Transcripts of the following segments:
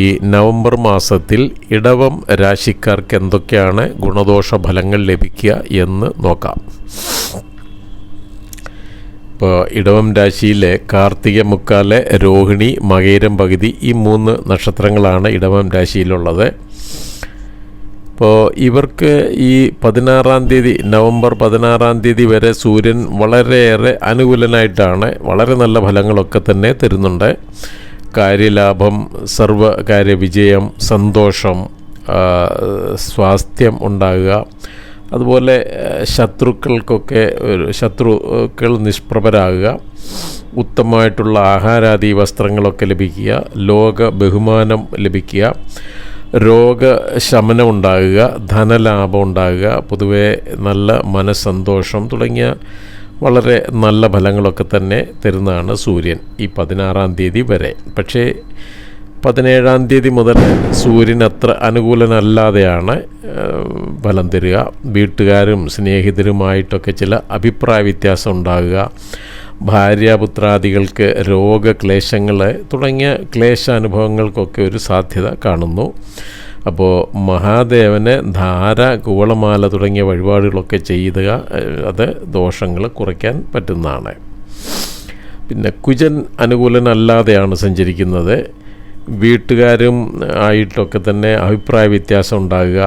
ഈ നവംബർ മാസത്തിൽ ഇടവം രാശിക്കാർക്ക് എന്തൊക്കെയാണ് ഗുണദോഷ ഫലങ്ങൾ ലഭിക്കുക എന്ന് നോക്കാം. ഇപ്പോൾ ഇടവം രാശിയിലെ കാർത്തിക മുക്കാലെ രോഹിണി മകേരം പകുതി ഈ മൂന്ന് നക്ഷത്രങ്ങളാണ് ഇടവം രാശിയിലുള്ളത്. ഇപ്പോൾ ഇവർക്ക് ഈ പതിനാറാം തീയതി നവംബർ പതിനാറാം തീയതി വരെ സൂര്യൻ വളരെയേറെ അനുകൂലനായിട്ടാണ് വളരെ നല്ല ഫലങ്ങളൊക്കെ തന്നെ തരുന്നുണ്ട്. കാര്യലാഭം സർവകാര്യ വിജയം സന്തോഷം സ്വാസ്ഥ്യം ഉണ്ടാകുക. അതുപോലെ ശത്രുക്കൾക്കൊക്കെ ഒരു ശത്രുക്കൾ നിഷ്പ്രഭരാകുക. ഉത്തമമായിട്ടുള്ള ആഹാരാദി വസ്ത്രങ്ങളൊക്കെ ലഭിക്കുക. ലോക ബഹുമാനം ലഭിക്കുക. രോഗശമനം ഉണ്ടാകുക. ധനലാഭം ഉണ്ടാകുക. പൊതുവെ നല്ല മനസ്സന്തോഷം തുടങ്ങിയ വളരെ നല്ല ഫലങ്ങളൊക്കെ തന്നെ തരുന്നതാണ് സൂര്യൻ ഈ പതിനാറാം തീയതി വരെ. പക്ഷേ പതിനേഴാം തീയതി മുതൽ സൂര്യൻ അത്ര അനുകൂലനല്ലാതെയാണ് ഫലം തരിക. വീട്ടുകാരും സ്നേഹിതരുമായിട്ടൊക്കെ ചില അഭിപ്രായ വ്യത്യാസം ഉണ്ടാകുക. ഭാര്യാപുത്രാദികൾക്ക് രോഗക്ലേശങ്ങൾ തുടങ്ങിയ ക്ലേശാനുഭവങ്ങൾക്കൊക്കെ ഒരു സാധ്യത കാണുന്നു. അപ്പോൾ മഹാദേവന് ധാര കൂവളമാല തുടങ്ങിയ വഴിപാടുകളൊക്കെ ചെയ്യുക അത് ദോഷങ്ങൾ കുറയ്ക്കാൻ പറ്റുന്നതാണ്. പിന്നെ കുജൻ അനുകൂലനല്ലാതെയാണ് സഞ്ചരിക്കുന്നത്. വീട്ടുകാരും ആയിട്ടൊക്കെ തന്നെ അഭിപ്രായ വ്യത്യാസം ഉണ്ടാകുക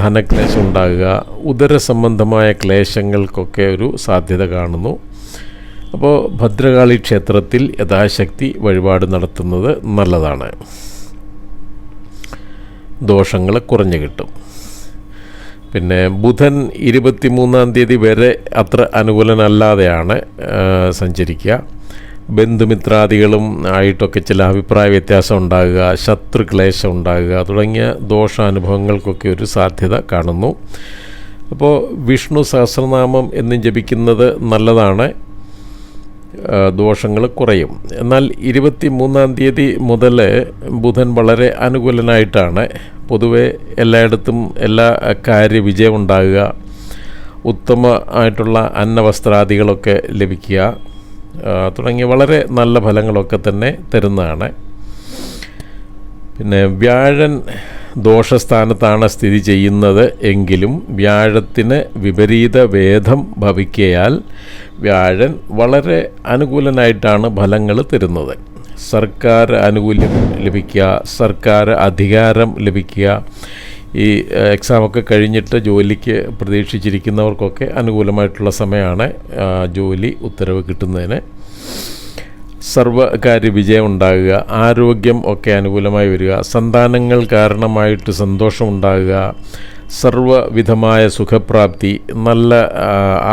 ധനക്ലേശം ഉണ്ടാകുക ഉദര സംബന്ധമായ ക്ലേശങ്ങൾക്കൊക്കെ ഒരു സാധ്യത കാണുന്നു. അപ്പോൾ ഭദ്രകാളി ക്ഷേത്രത്തിൽ യഥാശക്തി വഴിപാട് നടത്തുന്നത് നല്ലതാണ്. ദോഷങ്ങൾ കുറഞ്ഞു കിട്ടും. പിന്നെ ബുധൻ ഇരുപത്തിമൂന്നാം തീയതി വരെ അത്ര അനുകൂലനല്ലാതെയാണ് സഞ്ചരിക്കുക. ബന്ധുമിത്രാദികളും ആയിട്ടൊക്കെ ചില അഭിപ്രായ വ്യത്യാസം ഉണ്ടാകുക ശത്രുക്ലേശം ഉണ്ടാകുക തുടങ്ങിയ ദോഷാനുഭവങ്ങൾക്കൊക്കെ ഒരു സാധ്യത കാണുന്നു. അപ്പോൾ വിഷ്ണു സഹസ്രനാമം എന്നും ജപിക്കുന്നത് നല്ലതാണ്. ദോഷങ്ങൾ കുറയും. എന്നാൽ ഇരുപത്തി മൂന്നാം തീയതി മുതൽ ബുധൻ വളരെ അനുകൂലനായിട്ടാണ്. പൊതുവെ എല്ലായിടത്തും എല്ലാ കാര്യ ഉണ്ടാകുക ഉത്തമ ആയിട്ടുള്ള അന്നവസ്ത്രാദികളൊക്കെ ലഭിക്കുക തുടങ്ങിയ വളരെ നല്ല ഫലങ്ങളൊക്കെ തന്നെ തരുന്നതാണ്. പിന്നെ വ്യാഴൻ ദോഷസ്ഥാനത്താണ് സ്ഥിതി ചെയ്യുന്നത് എങ്കിലും വ്യാഴത്തിന് വിപരീത വേദം ഭവിക്കയാൽ വ്യാഴൻ വളരെ അനുകൂലനായിട്ടാണ് ഫലങ്ങൾ തരുന്നത്. സർക്കാർ ആനുകൂല്യം ലഭിക്കുക സർക്കാർ അധികാരം ലഭിക്കുക ഈ എക്സാമൊക്കെ കഴിഞ്ഞിട്ട് ജോലിക്ക് പ്രതീക്ഷിച്ചിരിക്കുന്നവർക്കൊക്കെ അനുകൂലമായിട്ടുള്ള സമയമാണ് ജോലി ഉത്തരവ് കിട്ടുന്നതിന്. സർവകാര്യ വിജയം ഉണ്ടാകുക ആരോഗ്യം ഒക്കെ അനുകൂലമായി വരിക സന്താനങ്ങൾ കാരണമായിട്ട് സന്തോഷമുണ്ടാകുക സർവവിധമായ സുഖപ്രാപ്തി നല്ല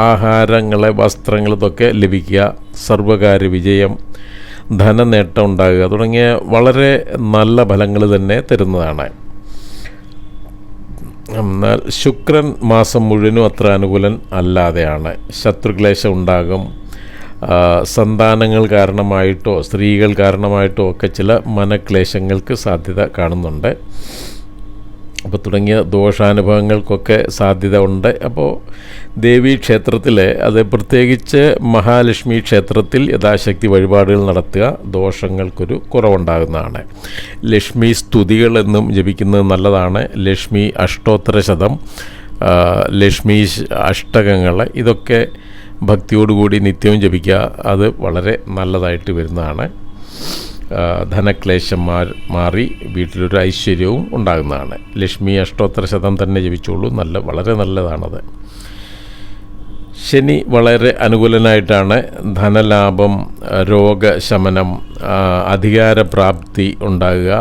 ആഹാരങ്ങളെ വസ്ത്രങ്ങൾ ഇതൊക്കെ ലഭിക്കുക സർവകാര്യ വിജയം ധനനേട്ടം ഉണ്ടാകുക തുടങ്ങിയ വളരെ നല്ല ഫലങ്ങൾ തന്നെ തരുന്നതാണ്. എന്നാൽ ശുക്രൻ മാസം മുഴുവനും അത്ര അനുകൂലൻ അല്ലാതെയാണ്. ശത്രുക്ലേശം ഉണ്ടാകും സന്താനങ്ങൾ കാരണമായിട്ടോ സ്ത്രീകൾ കാരണമായിട്ടോ ഒക്കെ ചില മനക്ലേശങ്ങൾക്ക് സാധ്യത കാണുന്നുണ്ട്. അപ്പോൾ തുടങ്ങിയ ദോഷാനുഭവങ്ങൾക്കൊക്കെ സാധ്യത ഉണ്ട്. അപ്പോൾ ദേവീ ക്ഷേത്രത്തിൽ അത് പ്രത്യേകിച്ച് മഹാലക്ഷ്മി ക്ഷേത്രത്തിൽ യഥാശക്തി വഴിപാടുകൾ നടത്തുക ദോഷങ്ങൾക്കൊരു കുറവുണ്ടാകുന്നതാണ്. ലക്ഷ്മി സ്തുതികൾ എന്നും ജപിക്കുന്നത് നല്ലതാണ്. ലക്ഷ്മി അഷ്ടോത്തര ശതം ലക്ഷ്മി അഷ്ടകങ്ങൾ ഇതൊക്കെ ഭക്തിയോടുകൂടി നിത്യവും ജപിക്കുക അത് വളരെ നല്ലതായിട്ട് വരുന്നതാണ്. ധനക്ലേശം മാറി വീട്ടിലൊരു ഐശ്വര്യവും ഉണ്ടാകുന്നതാണ്. ലക്ഷ്മി അഷ്ടോത്തര ശതം തന്നെ ജപിച്ചോളൂ നല്ല വളരെ നല്ലതാണത്. ശനി വളരെ അനുകൂലനായിട്ടാണ് ധനലാഭം രോഗശമനം അധികാരപ്രാപ്തി ഉണ്ടാകുക.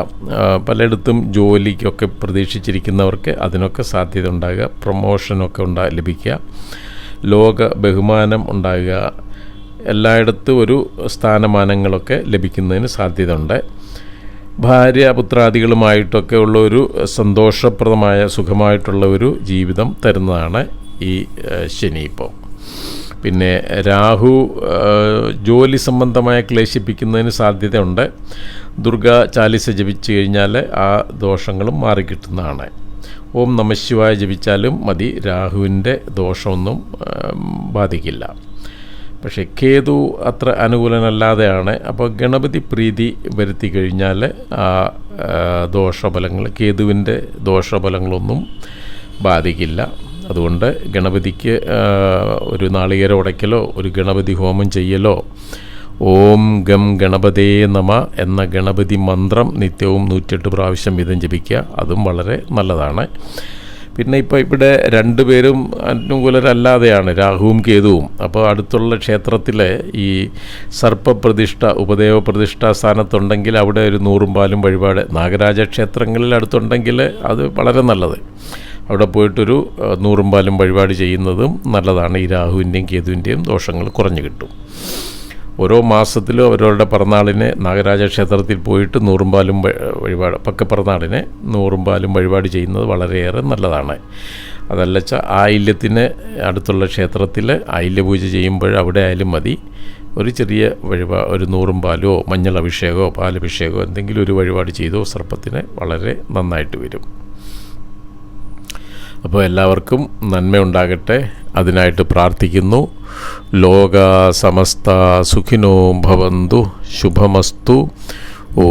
പലയിടത്തും ജോലിക്കൊക്കെ പ്രതീക്ഷിച്ചിരിക്കുന്നവർക്ക് അതിനൊക്കെ സാധ്യത ഉണ്ടാകുക പ്രൊമോഷനൊക്കെ ഉണ്ടാ ലഭിക്കുക. ലോക ബഹുമാനം ഉണ്ടാകുക എല്ലായിടത്തും ഒരു സ്ഥാനമാനങ്ങളൊക്കെ ലഭിക്കുന്നതിന് സാധ്യത ഉണ്ട് ഭാര്യ പുത്രാദികളുമായിട്ടൊക്കെ ഉള്ള ഒരു സന്തോഷപ്രദമായ സുഖമായിട്ടുള്ള ഒരു ജീവിതം തരുന്നതാണ് ഈ ശനി ഇപ്പോൾ പിന്നെ രാഹു ജോലി സംബന്ധമായ ക്ലേശിപ്പിക്കുന്നതിന് സാധ്യതയുണ്ട്. ദുർഗ ചാലിസ ജപിച്ചു കഴിഞ്ഞാൽ ആ ദോഷങ്ങളും മാറിക്കിട്ടുന്നതാണ്. ഓം നമശിവായ ജപിച്ചാലും മതി. രാഹുവിന്റെ ദോഷമൊന്നും ബാധിക്കില്ല. പക്ഷേ കേതു അത്ര അനുകൂലനല്ലാതെയാണ്. അപ്പോൾ ഗണപതി പ്രീതി വരുത്തി കഴിഞ്ഞാൽ ആ ദോഷഫലങ്ങൾ കേതുവിന്റെ ദോഷഫലങ്ങളൊന്നും ബാധിക്കില്ല. അതുകൊണ്ട് ഗണപതിക്ക് ഒരു നാളികേര ഉടയ്ക്കലോ ഒരു ഗണപതി ഹോമം ചെയ്യലോ ഓം ഗം ഗണപതേ നമ എന്ന ഗണപതി മന്ത്രം നിത്യവും നൂറ്റെട്ട് പ്രാവശ്യം വീതം ജപിക്കുക. അതും വളരെ നല്ലതാണ്. പിന്നെ ഇപ്പോൾ ഇവിടെ രണ്ടുപേരും അനുകൂലരല്ലാതെയാണ് രാഹുവും കേതുവും. അപ്പോൾ അടുത്തുള്ള ക്ഷേത്രത്തിലെ ഈ സർപ്പപ്രതിഷ്ഠ ഉപദേവ പ്രതിഷ്ഠാ സ്ഥാനത്തുണ്ടെങ്കിൽ അവിടെ ഒരു നൂറും പാലും വഴിപാട്. നാഗരാജ ക്ഷേത്രങ്ങളിൽ അടുത്തുണ്ടെങ്കിൽ അത് വളരെ നല്ലത്. അവിടെ പോയിട്ടൊരു നൂറും പാലും വഴിപാട് ചെയ്യുന്നതും നല്ലതാണ്. ഈ രാഹുവിന്റെയും കേതുവിന്റെയും ദോഷങ്ങൾ കുറഞ്ഞു കിട്ടും. ഓരോ മാസത്തിലും അവരവരുടെ പിറന്നാളിന് നാഗരാജ ക്ഷേത്രത്തിൽ പോയിട്ട് നൂറുമ്പാലും വഴിപാട് പക്ക പിറന്നാളിനെ നൂറുമ്പാലും വഴിപാട് ചെയ്യുന്നത് വളരെയേറെ നല്ലതാണ്. അതല്ല വെച്ചാൽ ആയില്യത്തിന് അടുത്തുള്ള ക്ഷേത്രത്തിൽ ആയില്യപൂജ ചെയ്യുമ്പോൾ അവിടെ ആയാലും മതി. ഒരു ചെറിയ വഴിപാ ഒരു നൂറും പാലോ മഞ്ഞൾ അഭിഷേകമോ പാലഭിഷേകമോ എന്തെങ്കിലും ഒരു വഴിപാട് ചെയ്തോ സർപ്പത്തിന് വളരെ നന്നായിട്ട് വരും. അപ്പോൾ എല്ലാവർക്കും നന്മയുണ്ടാകട്ടെ. അതിനായിട്ട് പ്രാർത്ഥിക്കുന്നു. ലോക സമസ്ത സുഖിനോ ഭവന്തു ശുഭമസ്തു. ഓ